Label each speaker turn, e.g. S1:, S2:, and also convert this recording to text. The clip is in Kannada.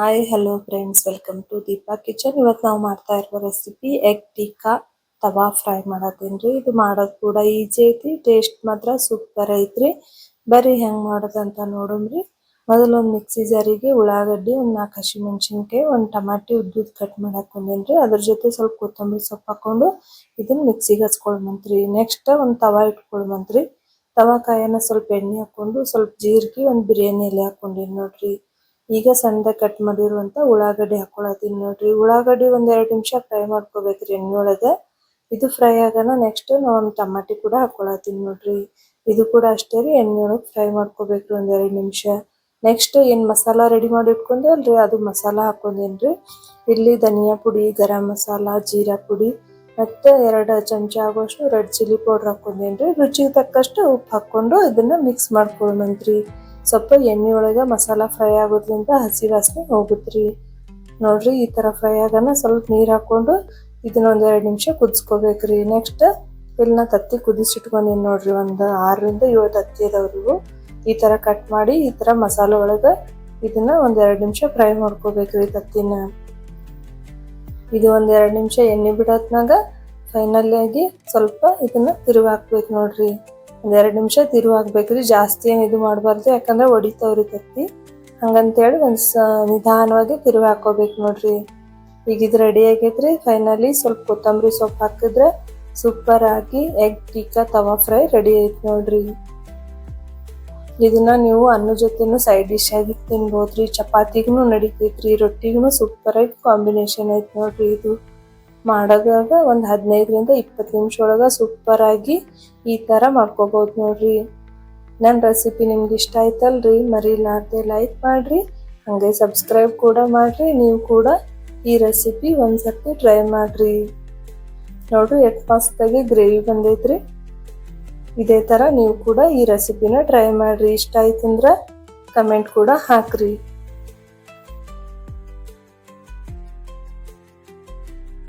S1: Hi hello friends welcome to Deepa kitchen ಇವತ್ತು ನಾವು ಮಾಡ್ತಾ ಇರುವ recipe egg tikka tawa fry ಮಾಡೋದೇನ್ರಿ. ಇದು ಮಾಡೋದು ಕೂಡ ಈಜಿ ಐತಿ ಟೇಸ್ಟ್ ಮಾತ್ರ ಸೂಪರ್ ಐತ್ರಿ. ಬರ್ರಿ ಹೆಂಗ್ ಮಾಡೋದಂತ ನೋಡಮ್ರಿ. ಮೊದಲು ಒಂದು ಮಿಕ್ಸಿ ಜಾರಿಗೆ ಉಳ್ಳಾಗಡ್ಡಿ, ಒಂದು ನಾಲ್ಕು ಹಸಿಮೆಣಸಿನ್ಕಾಯಿ, ಒಂದು ಟಮಾಟಿ ಉದ್ದು ಕಟ್ ಮಾಡಿ ಹಾಕೊಂಡೇನ್ರಿ ಅದ್ರ ಜೊತೆ ಸ್ವಲ್ಪ ಕೊತ್ತಂಬರಿ ಸೊಪ್ಪು ಹಾಕೊಂಡು ಇದನ್ನ ಮಿಕ್ಸಿಗೆ ಹಚ್ಕೊಳ್ಮಂತ್ರಿ. ನೆಕ್ಸ್ಟ್ ಒಂದು ತವಾ ಇಟ್ಕೊಳ್ಮಂತ್ರಿ. ತವಾ ಕಾಯನ್ನ ಸ್ವಲ್ಪ ಎಣ್ಣೆ ಹಾಕೊಂಡು ಸ್ವಲ್ಪ ಜೀರಿಗೆ, ಒಂದು ಬಿರಿಯಾನಿ ಎಲೆ ಹಾಕೊಂಡೇನಿ ನೋಡ್ರಿ. ಈಗ ಸಣ್ಣದಾಗಿ ಕಟ್ ಮಾಡಿರುವಂತ ಉಳ್ಳಾಗಡ್ಡಿ ಹಾಕೊಳತೀನಿ ನೋಡ್ರಿ. ಉಳ್ಳಾಗಡ್ಡಿ ಒಂದ್ ಎರಡ್ ನಿಮಿಷ ಫ್ರೈ ಮಾಡ್ಕೋಬೇಕ್ರಿ ಎಣ್ಣೆ ಒಳಗ ಇದು ಫ್ರೈ ಆಗನ ನೆಕ್ಸ್ಟ್ ನಾವ್ ಟಮಾಟಿ ಕೂಡ ಹಾಕೊಳತೀನಿ ನೋಡ್ರಿ. ಇದು ಕೂಡ ಅಷ್ಟೇ ರೀ ಎಣ್ಣೆ ಒಳಗೆ ಫ್ರೈ ಮಾಡ್ಕೋಬೇಕ್ರಿ ಒಂದ್ ಎರಡ್ ನಿಮಿಷ. ನೆಕ್ಸ್ಟ್ ಏನ್ ಮಸಾಲಾ ರೆಡಿ ಮಾಡಿ ಇಟ್ಕೊಂಡೇವಲ್ರಿ ಅದು ಮಸಾಲಾ ಹಾಕೊಂಡೇನ್ರಿ. ಇಲ್ಲಿ ಧನಿಯಾ ಪುಡಿ, ಗರಂ ಮಸಾಲಾ, ಜೀರಾ ಪುಡಿ, ಮತ್ತೆ ಎರಡು ಚಮಚ ಆಗುವಷ್ಟು ರೆಡ್ ಚಿಲ್ಲಿ ಪೌಡರ್ ಹಾಕೊಂಡೇನ್ರಿ. ರುಚಿಗೆ ತಕ್ಕಷ್ಟು ಉಪ್ಪು ಹಾಕೊಂಡು ಇದನ್ನ ಮಿಕ್ಸ್ ಮಾಡ್ಕೊಳ್ಮಂತ್ರಿ ಸ್ವಲ್ಪ ಎಣ್ಣೆ ಒಳಗೆ ಮಸಾಲಾ ಫ್ರೈ ಆಗೋದ್ರಿಂದ ಹಸಿ ವಾಸನೆ ಹೋಗುತ್ತೆ ನೋಡ್ರಿ, ಈ ಥರ ಫ್ರೈ ಆಗೋಣ ಸ್ವಲ್ಪ ನೀರು ಹಾಕ್ಕೊಂಡು ಇದನ್ನ ಎರಡು ನಿಮಿಷ ಕುದಿಸ್ಕೋಬೇಕ್ರಿ. ನೆಕ್ಸ್ಟ್ ಇಲ್ನ ತತ್ತಿ ಕುದಿಸಿಟ್ಕೊಂಡಿನಿ ನೋಡ್ರಿ, ಒಂದು ಆರರಿಂದ ಏಳು ತತ್ತಿ ಅದಾವ್ರಿ ಈ ಥರ ಕಟ್ ಮಾಡಿ, ಈ ಥರ ಮಸಾಲೆ ಒಳಗೆ ಇದನ್ನ ಒಂದು ಎರಡು ನಿಮಿಷ ಫ್ರೈ ಮಾಡ್ಕೋಬೇಕ್ರಿ ತತ್ತಿನ. ಇದು ಒಂದು ಎರಡು ನಿಮಿಷ ಎಣ್ಣೆ ಬಿಡೋತ್ನಾಗ ಫೈನಲ್ ಆಗಿ ಸ್ವಲ್ಪ ಇದನ್ನ ತಿರುಗಿ ಹಾಕ್ಬೇಕು ನೋಡ್ರಿ. ಒಂದ್ ಎರಡು ನಿಮಿಷ ತಿರುವು ಹಾಕ್ಬೇಕ್ರಿ ಜಾಸ್ತಿ ಏನು ಇದು ಮಾಡಬಾರ್ದು, ಯಾಕಂದ್ರೆ ಹೊಡಿತಾವ್ರಿ ತತ್ತಿ ಹಂಗಂತೇಳಿ ಒಂದು ಸ ನಿಧಾನವಾಗಿ ತಿರುವು ಹಾಕೋಬೇಕು ನೋಡ್ರಿ. ಈಗ ಇದು ರೆಡಿ ಆಗೈತ್ರಿ ಫೈನಲಿ ಸ್ವಲ್ಪ ಕೊತ್ತಂಬರಿ ಸೊಪ್ಪು ಹಾಕಿದ್ರೆ ಸೂಪರ್ ಆಗಿ ಎಗ್ ಟೀಕಾ, ತವಾ ಫ್ರೈ ರೆಡಿ ಆಯ್ತು ನೋಡ್ರಿ. ಇದನ್ನ ನೀವು ಅನ್ನ ಜೊತೆನೂ ಸೈಡ್ ಡಿಶ್ ಆಗಿ ತಿನ್ಬೋದ್ರಿ. ಚಪಾತಿಗೂ ನಡಿತೈತ್ರಿ ರೊಟ್ಟಿಗೂ ಸೂಪರ್ ಆಗಿ ಕಾಂಬಿನೇಷನ್ ಐತೆ ನೋಡ್ರಿ ಇದು. ಮಾಡೋದಾಗ ಒಂದು ಹದಿನೈದರಿಂದ ಇಪ್ಪತ್ತು ನಿಮಿಷ ಒಳಗೆ ಸೂಪರಾಗಿ ಈ ಥರ ಮಾಡ್ಕೋಬೋದು ನೋಡ್ರಿ. ನನ್ನ ರೆಸಿಪಿ ನಿಮ್ಗೆ ಇಷ್ಟ ಆಯ್ತಲ್ರಿ ಮರಿಲಾರ್ದೆ ಲೈಕ್ ಮಾಡಿರಿ, ಹಾಗೆ ಸಬ್ಸ್ಕ್ರೈಬ್ ಕೂಡ ಮಾಡಿರಿ, ನೀವು ಕೂಡ ಈ ರೆಸಿಪಿ ಒಂದ್ಸತಿ ಟ್ರೈ ಮಾಡಿರಿ. ನೋಡ್ರಿ ಎಷ್ಟು ಮಸ್ತಾಗಿ ಗ್ರೇವಿ ಬಂದೈತ್ರಿ. ಇದೇ ಥರ ನೀವು ಕೂಡ ಈ ರೆಸಿಪಿನ ಟ್ರೈ ಮಾಡಿರಿ. ಇಷ್ಟ ಅಂದ್ರೆ ಕಮೆಂಟ್ ಕೂಡ ಹಾಕ್ರಿ.